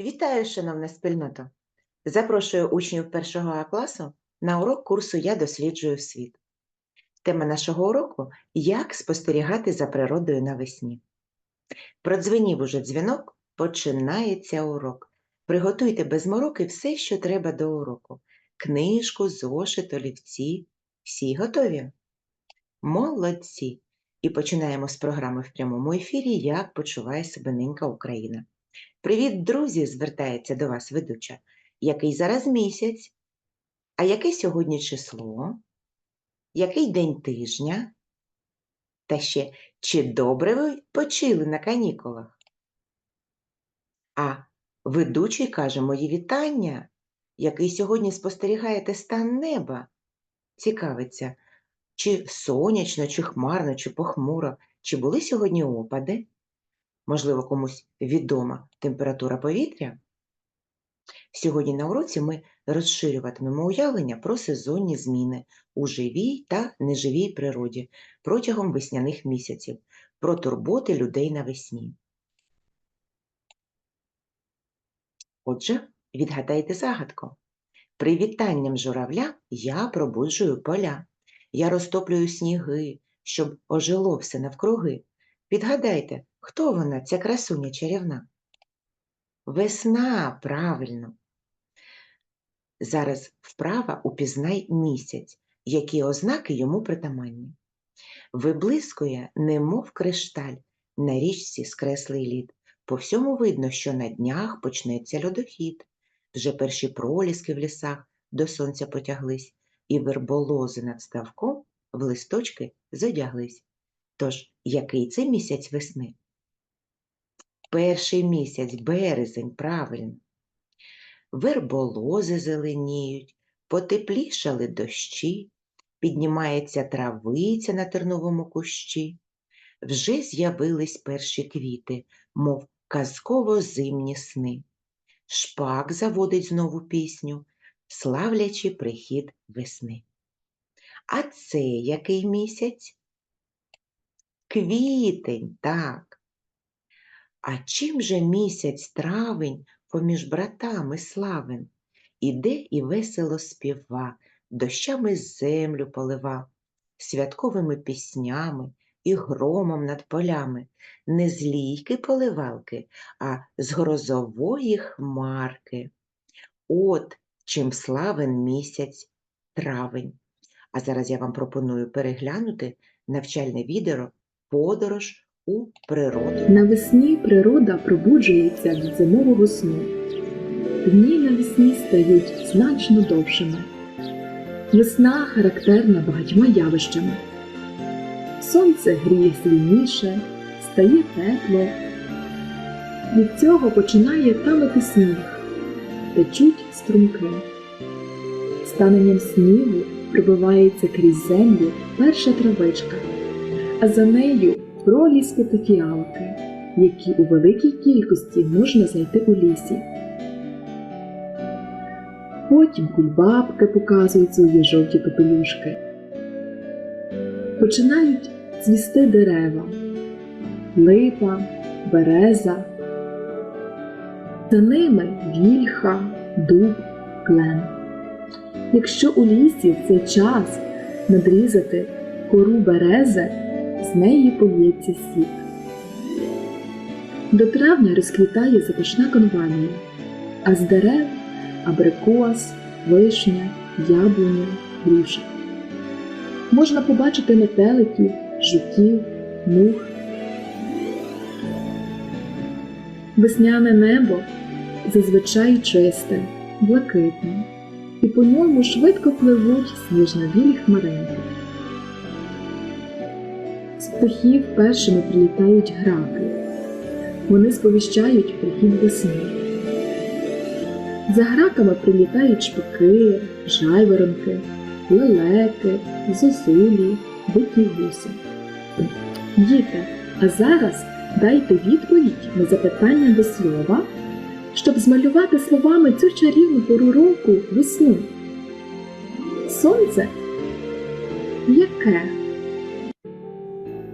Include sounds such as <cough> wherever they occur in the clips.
Вітаю, шановна спільнота! Запрошую учнів першого А класу на урок курсу Я досліджую світ. Тема нашого уроку Як спостерігати за природою навесні. Продзвенів уже дзвінок, починається урок. Приготуйте без мороки все, що треба до уроку: книжку, зошит, олівці. Всі готові? Молодці! І починаємо з програми в прямому ефірі Як почуває себе ненька Україна. Привіт, друзі! звертається до вас ведуча. Який зараз місяць? А яке сьогодні число? Який день тижня? Та ще, чи добре ви почили на канікулах? А ведучий каже мої вітання, який сьогодні спостерігаєте стан неба. Цікавиться, чи сонячно, чи хмарно, чи похмуро, чи були сьогодні опади? Можливо, комусь відома температура повітря? Сьогодні на уроці ми розширюватимемо уявлення про сезонні зміни у живій та неживій природі протягом весняних місяців, про турботи людей навесні. Отже, відгадайте загадку. Привітанням журавля я пробуджую поля. Я розтоплюю сніги, щоб ожило все навкруги. Підгадайте, хто вона, ця красуня чарівна? Весна, правильно. Зараз вправа упізнай місяць, які ознаки йому притаманні. Виблискує, немов кришталь, на річці скреслий лід. По всьому видно, що на днях почнеться льодохід. Вже перші проліски в лісах до сонця потяглись, і верболози над ставком в листочки задяглись. Тож, який це місяць весни? Перший місяць, березень, правильно. Верболози зеленіють, потеплішали дощі, піднімається травиця на терновому кущі. Вже з'явились перші квіти, мов казково-зимні сни. Шпак заводить знову пісню, славлячи прихід весни. А це який місяць? Квітень, так. А чим же місяць травень поміж братами славен? Іде і весело співа, дощами землю полива, святковими піснями і громом над полями, не з лійки поливалки, а з грозової хмарки. От чим славен місяць травень. А зараз я вам пропоную переглянути навчальне відео Подорож у природу. Навесні природа пробуджується від зимового сну. Дні навесні стають значно довшими. Весна характерна багатьма явищами. Сонце гріє сильніше, стає тепло. Від цього починає танути сніг, течуть струмки. Станенням снігу пробивається крізь землю перша травичка а за нею проліски та фіалки, які у великій кількості можна знайти у лісі. Потім кульбабки показують свої жовті капелюшки. Починають цвісти дерева, липа, береза. За ними вільха, дуб, клен. Якщо у лісі в цей час надрізати кору берези, з неї полється сік. До травня розквітає запашна конвалія, а з дерев абрикос, вишня, яблуня, груша. Можна побачити метеликів, жуків, мух. Весняне небо зазвичай чисте, блакитне, і по ньому швидко пливуть сніжно-білі хмаринки. Птахів першими прилітають граки. Вони сповіщають прихід весни. За граками прилітають шпаки, жайворонки, лелеки, зозулі, дикі гуси. Діти, а зараз дайте відповідь на запитання до слова, щоб змалювати словами цю чарівну пору року весну. Сонце яке?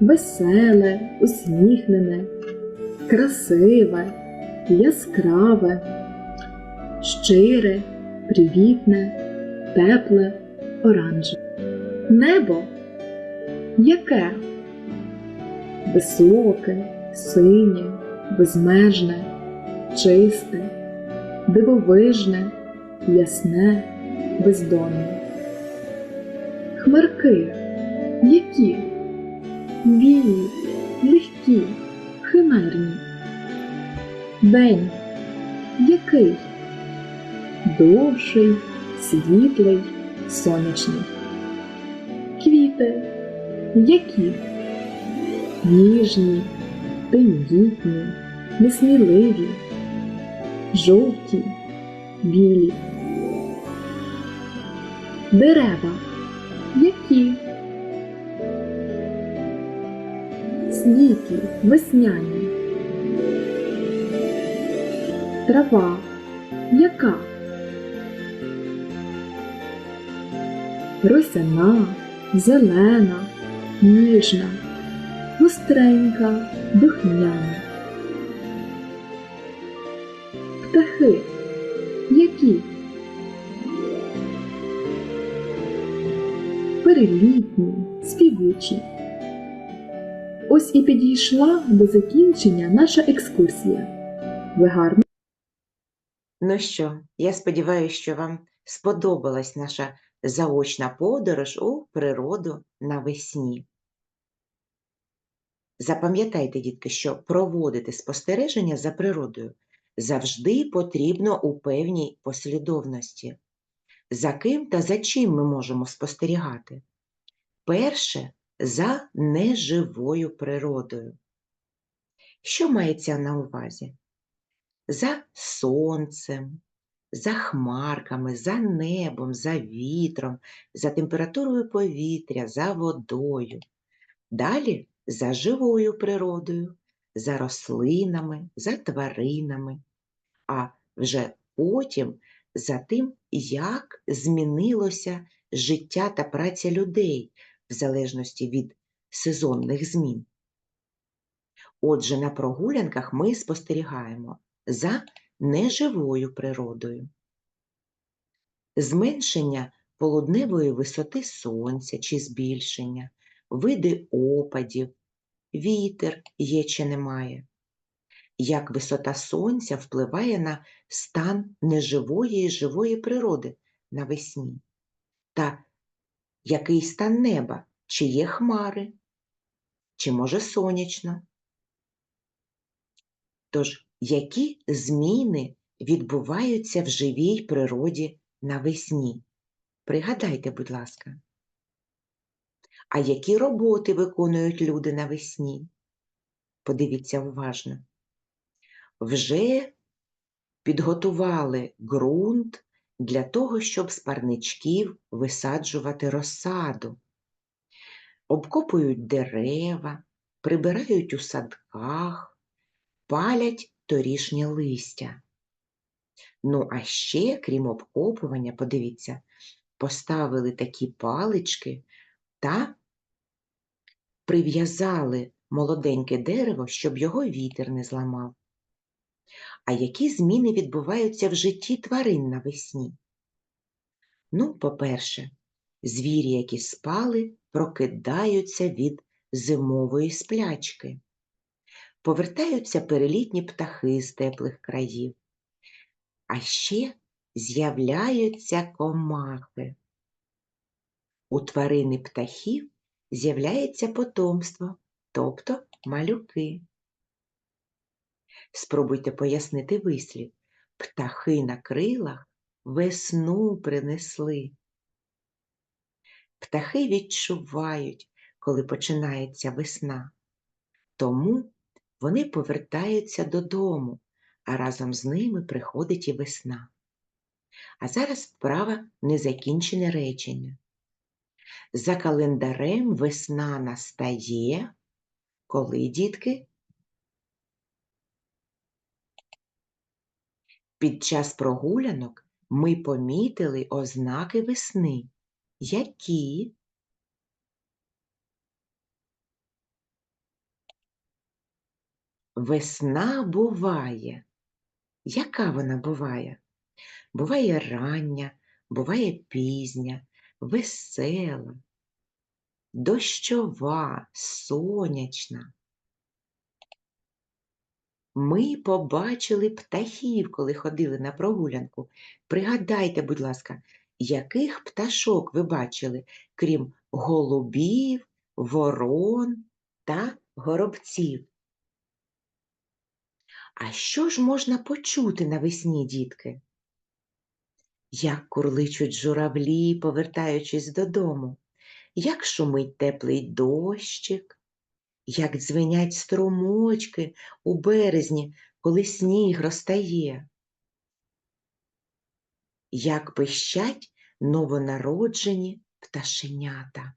Веселе, усміхнене, красиве, яскраве, щире, привітне, тепле, оранжеве. Небо яке? Високе, синє, безмежне, чисте, дивовижне, ясне, бездонне. Хмарки які? Вільні, легкі, химерні. День який? Довший, світлий, сонячний. Квіти які? Ніжні, тендітні, несміливі, жовті, білі. Дерева які? Світлі, весняні. Трава яка? Росяна, зелена, ніжна, гостренька, духмяна. Птахи які? Перелітні, співучі. Ось і підійшла до закінчення наша екскурсія. Ви гарно Ну що, я сподіваюся, що вам сподобалась наша заочна подорож у природу навесні. Запам'ятайте, дітки, що проводити спостереження за природою завжди потрібно у певній послідовності. За ким та за чим ми можемо спостерігати? Перше за неживою природою. Що мається на увазі? За сонцем, за хмарками, за небом, за вітром, за температурою повітря, за водою. Далі за живою природою, за рослинами, за тваринами, а вже потім за тим, як змінилося життя та праця людей в залежності від сезонних змін. Отже, на прогулянках ми спостерігаємо за неживою природою. Зменшення полудневої висоти сонця чи збільшення, види опадів, вітер є чи немає, як висота сонця впливає на стан неживої і живої природи навесні, та який стан неба, чи є хмари, чи може сонячно. Тож, які зміни відбуваються в живій природі навесні? Пригадайте, будь ласка. А які роботи виконують люди навесні? Подивіться уважно. Вже підготували ґрунт для того, щоб з парничків висаджувати розсаду. Обкопують дерева, прибирають у садках, палять торішнє листя. Ну, а ще, крім обкопування, подивіться, поставили такі палички та прив'язали молоденьке дерево, щоб його вітер не зламав. А які зміни відбуваються в житті тварин навесні? Ну, по-перше, звірі, які спали, прокидаються від зимової сплячки. Повертаються перелітні птахи з теплих країв. А ще з'являються комахи. У тварини птахів з'являється потомство, тобто малюки. Спробуйте пояснити вислів. Птахи на крилах весну принесли. Птахи відчувають, коли починається весна. Тому вони повертаються додому, а разом з ними приходить і весна. А зараз вправа незакінчене речення. За календарем весна настає, коли, дітки? Під час прогулянок ми помітили ознаки весни. Які? Весна буває Яка вона буває? Буває рання, буває пізня, весела, дощова, сонячна. Ми побачили птахів, коли ходили на прогулянку. Пригадайте, будь ласка, яких пташок ви бачили, крім голубів, ворон та горобців? А що ж можна почути навесні, дітки? Як курличуть журавлі, повертаючись додому, як шумить теплий дощик, як дзвенять струмочки у березні, коли сніг розтає, як пищать новонароджені пташенята.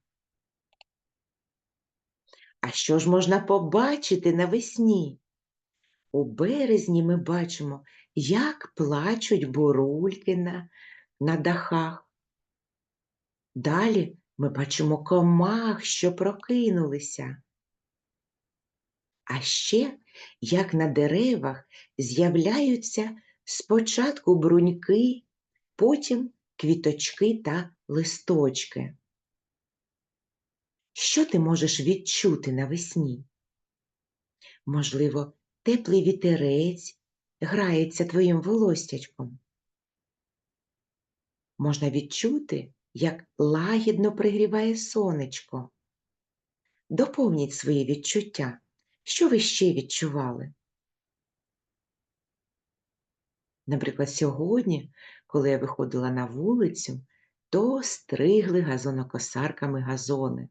А що ж можна побачити навесні? У березні ми бачимо, як плачуть бурульки на, на дахах. Далі ми бачимо комах, що прокинулися. А ще, як на деревах з'являються спочатку бруньки, потім квіточки та листочки. Що ти можеш відчути навесні? Можливо, теплий вітерець грається твоїм волостячком. Можна відчути, як лагідно пригріває сонечко. Доповніть свої відчуття. Що ви ще відчували? Наприклад, сьогодні, коли я виходила на вулицю, то стригли газонокосарками газони.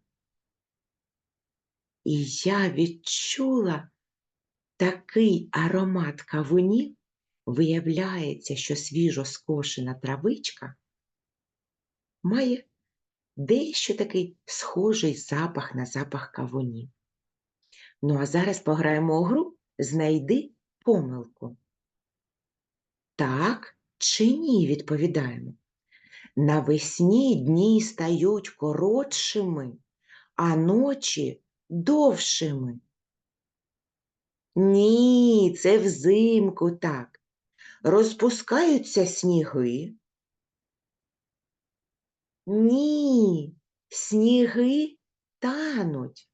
І я відчула такий аромат кавунів, виявляється, що свіжо скошена травичка має дещо такий схожий запах на запах кавунів. Ну, а зараз пограємо у гру Знайди помилку. Так чи ні, відповідаємо. Навесні дні стають коротшими, а ночі довшими. Ні, це взимку так. Розпускаються сніги. Ні, сніги тануть.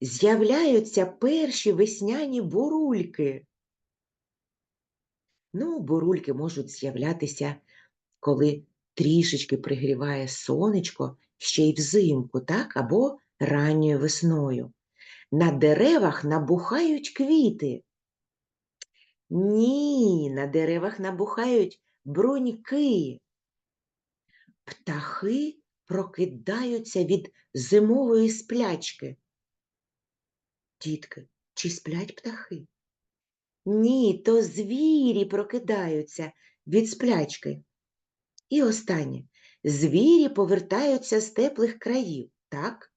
З'являються перші весняні бурульки. Ну, бурульки можуть з'являтися, коли трішечки пригріває сонечко ще й взимку, так, або ранньою весною. На деревах набухають квіти. Ні, на деревах набухають бруньки. Птахи прокидаються від зимової сплячки. Дітки, чи сплять птахи? Ні, то звірі прокидаються від сплячки. І останнє. Звірі повертаються з теплих країв, так?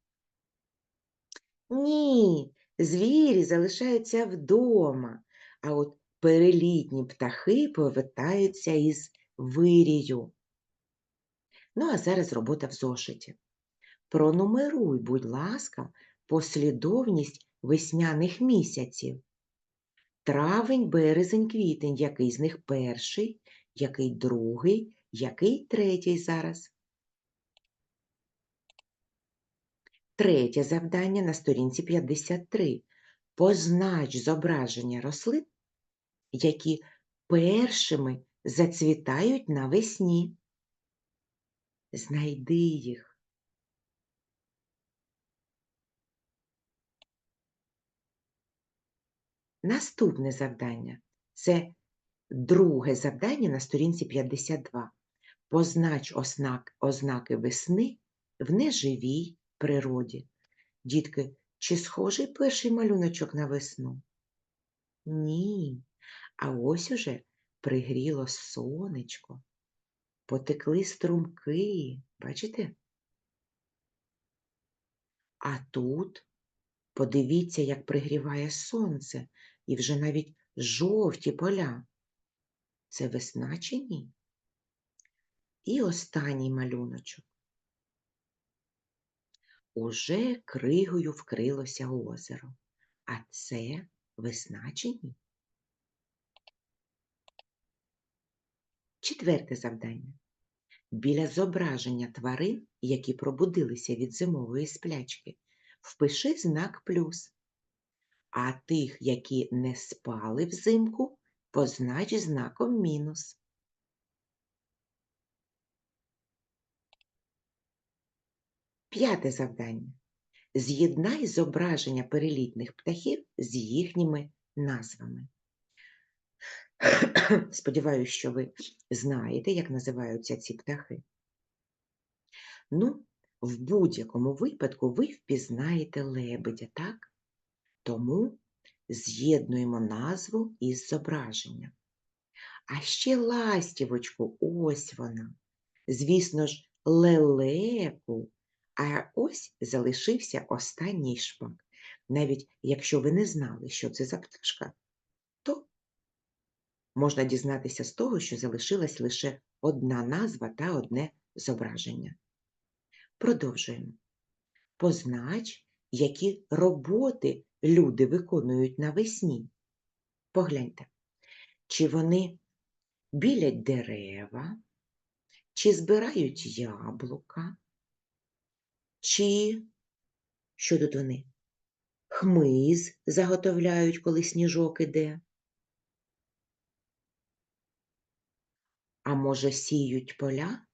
Ні, звірі залишаються вдома, а от перелітні птахи повертаються із вирію. Ну, а зараз робота в зошиті. Пронумеруй, будь ласка, послідовність весняних місяців. Травень, березень, квітень, який з них перший, який другий, який третій зараз. Третє завдання на сторінці 53. Познач зображення рослин, які першими зацвітають навесні. Знайди їх. Наступне завдання це друге завдання на сторінці 52. Познач ознак, ознаки весни в неживій природі. Дітки, чи схожий перший малюночок на весну? Ні. А ось уже пригріло сонечко, потекли струмки, бачите? А тут подивіться, як пригріває сонце, і вже навіть жовті поля. Це весна чи ні? І останній малюночок. Уже кригою вкрилося озеро. А це весна чи ні? Четверте завдання. Біля зображення тварин, які пробудилися від зимової сплячки, впиши знак плюс. А тих, які не спали взимку, познач знаком мінус. П'яте завдання. З'єднай зображення перелітних птахів з їхніми назвами. <coughs> Сподіваюсь, що ви знаєте, як називаються ці птахи. Ну, в будь-якому випадку ви впізнаєте лебедя, так? Тому з'єднуємо назву із зображенням. А ще ластівочку, ось вона. Звісно ж, лелеку. А ось залишився останній шпак. Навіть якщо ви не знали, що це за пташка, то можна дізнатися з того, що залишилась лише одна назва та одне зображення. Продовжуємо. Познач, які роботи люди виконують навесні. Погляньте, чи вони білять дерева, чи збирають яблука, чи що тут вони? Хмиз заготовляють, коли сніжок іде. А може, сіють поля?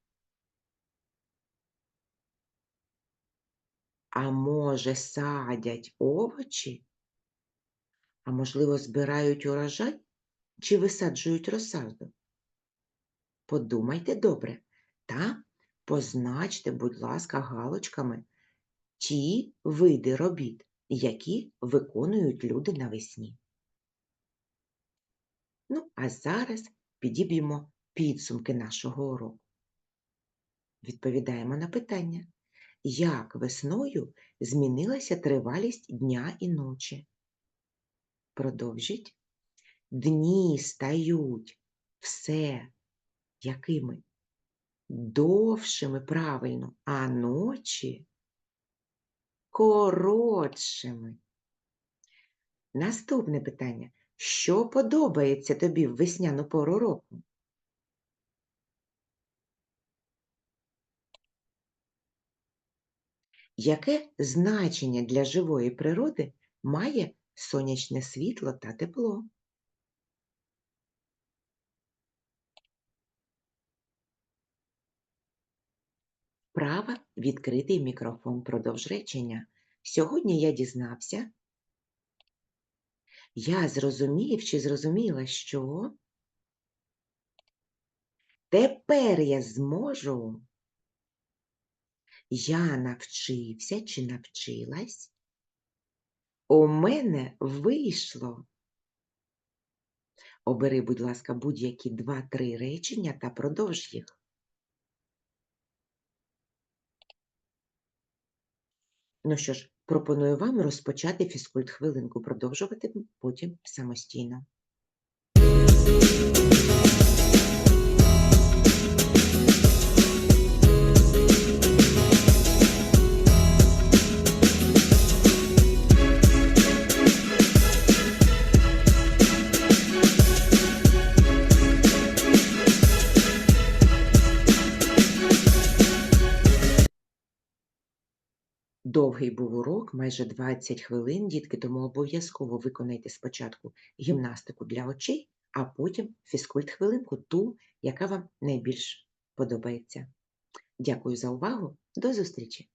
А може, садять овочі? А можливо, збирають урожай чи висаджують розсаду? Подумайте добре та позначте, будь ласка, галочками ті види робіт, які виконують люди навесні. Ну, а зараз підіб'ємо підсумки нашого уроку. Відповідаємо на питання, як весною змінилася тривалість дня і ночі? Продовжіть. Дні стають все якими? Довшими, правильно, а ночі коротшими. Наступне питання. Що подобається тобі в весняну пору року? Яке значення для живої природи має сонячне світло та тепло? Права відкритий мікрофон продовж речення. Сьогодні я дізнався, я зрозумів чи зрозуміла, що тепер я зможу, я навчився чи навчилась, у мене вийшло. Обери, будь ласка, будь-які два-три речення та продовж їх. Ну що ж, пропоную вам розпочати фізкульт-хвилинку, продовжувати потім самостійно. Майже 20 хвилин, дітки, тому обов'язково виконайте спочатку гімнастику для очей, а потім фізкульт-хвилинку, ту, яка вам найбільш подобається. Дякую за увагу. До зустрічі!